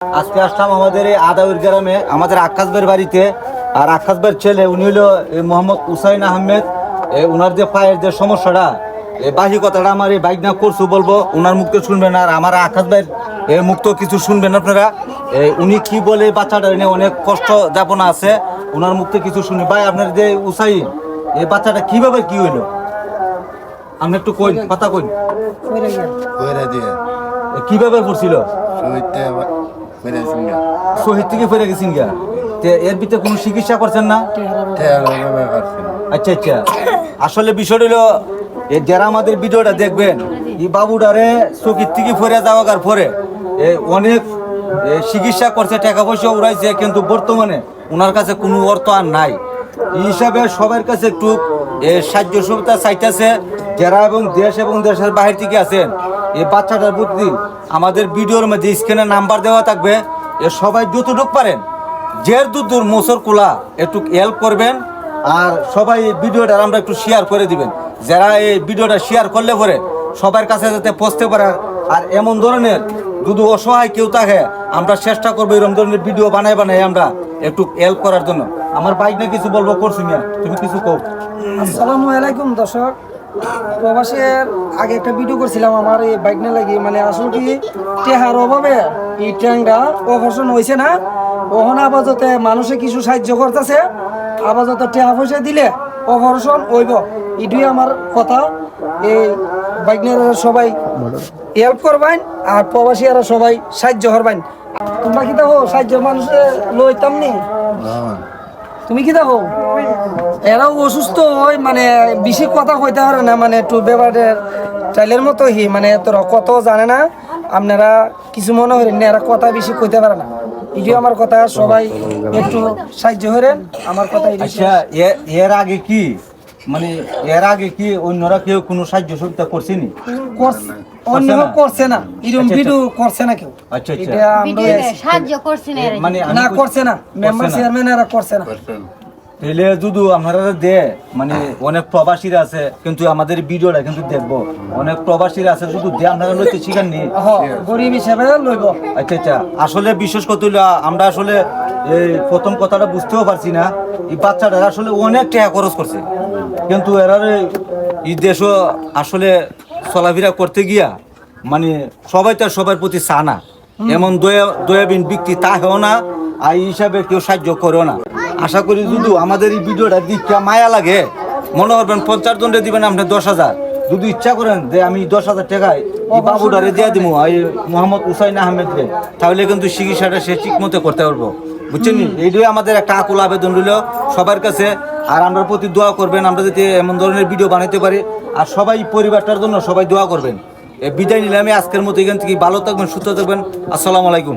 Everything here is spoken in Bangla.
আজকে আসলাম আমাদের এই আদাউর গ্রামে আমাদের আকাশবের বাড়িতে। আর আকাশবের ছেলে উনি হলো মোহাম্মদ উসাইন আহমেদ। এ, উনার যে পায়ের যে সমস্যাটা এই বাহি কথাটা আমার এই বাইক না করছু বলব উনার মুক্ত শুনবেন আর আমার আকাশ ভাইয়ের এ, মুক্ত কিছু শুনবেন আপনারা। উনি কি বলে বাচ্চাটা নিয়ে অনেক কষ্ট যাপনা আছে। উনার মুক্ত কিছু শুনি ভাই আপনার যে উসাইন এই বাচ্চাটা কীভাবে কি হইল? আপনি একটু কইন কথা কইন। কীভাবে পড়ছিল? শহীদ থেকে ফিরে গেছেন গা এর ভিতরে কোনো চিকিৎসা করছেন না? আচ্ছা আচ্ছা। আসলে বিষয়টা হলো যারা আমাদের ভিডিওটা দেখবেন, এই বাবুডারে চকির থেকে ফিরে যাওয়ার পরে, এ অনেক চিকিৎসা করছে, টাকা পয়সা উড়াইছে, কিন্তু বর্তমানে ওনার কাছে কোনো অর্থ আর নাই। এই হিসাবে সবার কাছে একটু সাহায্য সুবিধা চাইতেছে, যারা এবং দেশ এবং দেশের বাহির থেকে আছেন এই বাচ্চাটার প্রতি আমাদের ভিডিওর মধ্যে স্ক্রিনে নাম্বার দেওয়া থাকবে। এ সবাই যতটুকু পারেন। জের দুধুর মোসর কুলা একটু হেল্প করবেন আর সবাই ভিডিওটা আমরা একটু শেয়ার করে দিবেন। যারা এই ভিডিওটা শেয়ার করলে পরে সবার কাছে যাতে পৌঁছতে পারে। আর এমন ধরনের যদি অসহায় কেউ থাকে, আমরা চেষ্টা করব এরকম ধরনের ভিডিও বানাই বানাই আমরা একটু হেল্প করার জন্য। আমার বাইক না কিছু বলব, করছি মিয়া, তুমি কিছু কও। আসসালামু আলাইকুম দর্শক। প্রবাসের আগে একটা ভিডিও করছিলাম আমার এই বাইক না লাগি মানে আসলে কি, টেহার অভাবে এই ট্যাংটা অপারেশন হয়েছে না ওখান আপাততে মানুষে কিছু সাহায্য করতেছে, আপাতত টেহা পয়সা দিলে অপারেশন হইব। এটুই আমার কথা। এই বাইক নিয়ে সবাই হেল্প করবেন, আর প্রবাসী প্রবাসীরা সবাই সাহায্য করবেন। তোমরা কি দেখো সাহায্য মানুষে লইতাম নি। তুমি কি দেখো? এরাও অসুস্থ হয় মানে বেশি কথা কইতে পারে না মানে একটু ব্যাপারের চাইলের মতো হি মানে তোরা কত জানে না। আপনারা কিছু মনে হরেন না, এরা কথা বেশি কইতে পারে না। এটি আমার কথা, সবাই একটু সাহায্য হরেন আমার কথা আচ্ছা এর আগে কি? মানে এর আগে কি অন্যরা কেউ কোনো সাহায্য সহযোগিতা করছেনি? করছে- অন্য করছে না? করছে না। এরকম আচ্ছা, ভিডিও করছে না কেউ। আচ্ছা, আচ্ছা। এটা আমরা সাহায্য করছে না মানে না করছে না। মেম্বার চেয়ারম্যান এরা করছে না। তাহলে যদি আপনারা দে মানে অনেক প্রবাসীরা আছে কিন্তু আমাদের ভিডিওটা কিন্তু দেখব। অনেক প্রবাসীরা আছে শুধু দে আপনারা লইতে শিখাননি হ গরিব হিসেবে লইব। আচ্ছা আচ্ছা। আসলে বিশেষ হইল আমরা আসলে এই প্রথম কথাটা বুঝতেও পারছি না। এই বাচ্চাটা আসলে অনেক টাকা খরচ করছে। কিন্তু এরা এই দেশও আসলে চলাফেরা করতে গিয়া মানে সবাই তো সবার প্রতি চা না। এমন দয়া দয়াবিন ব্যক্তি তা হেও না আর এই হিসাবে কেউ সাহায্য করেও না। আশা করি যদি আমাদের এই ভিডিওটা দিকটা মায়া লাগে মনে করবেন পঞ্চাশ জনরে দিবেন আপনি দশ হাজার। যদি ইচ্ছা করেন যে আমি দশ হাজার টাকায় এই বাবুটারে দিয়ে দিব এই মোহাম্মদ হুসাইন আহমেদ রে তাহলে কিন্তু চিকিৎসাটা সে ঠিক মতো করতে পারব। বুঝছেন? এইটাই আমাদের একটা আকুল আবেদন রইল সবার কাছে। আর আমরা প্রতি দোয়া করবেন আমরা যদি এমন ধরনের ভিডিও বানাইতে পারি। আর সবাই পরিবারটার জন্য সবাই দোয়া করবেন। বিদায় নিলে আমি আজকের মতো এখান থেকে ভালো থাকবেন সুস্থ থাকবেন। আসসালামু আলাইকুম।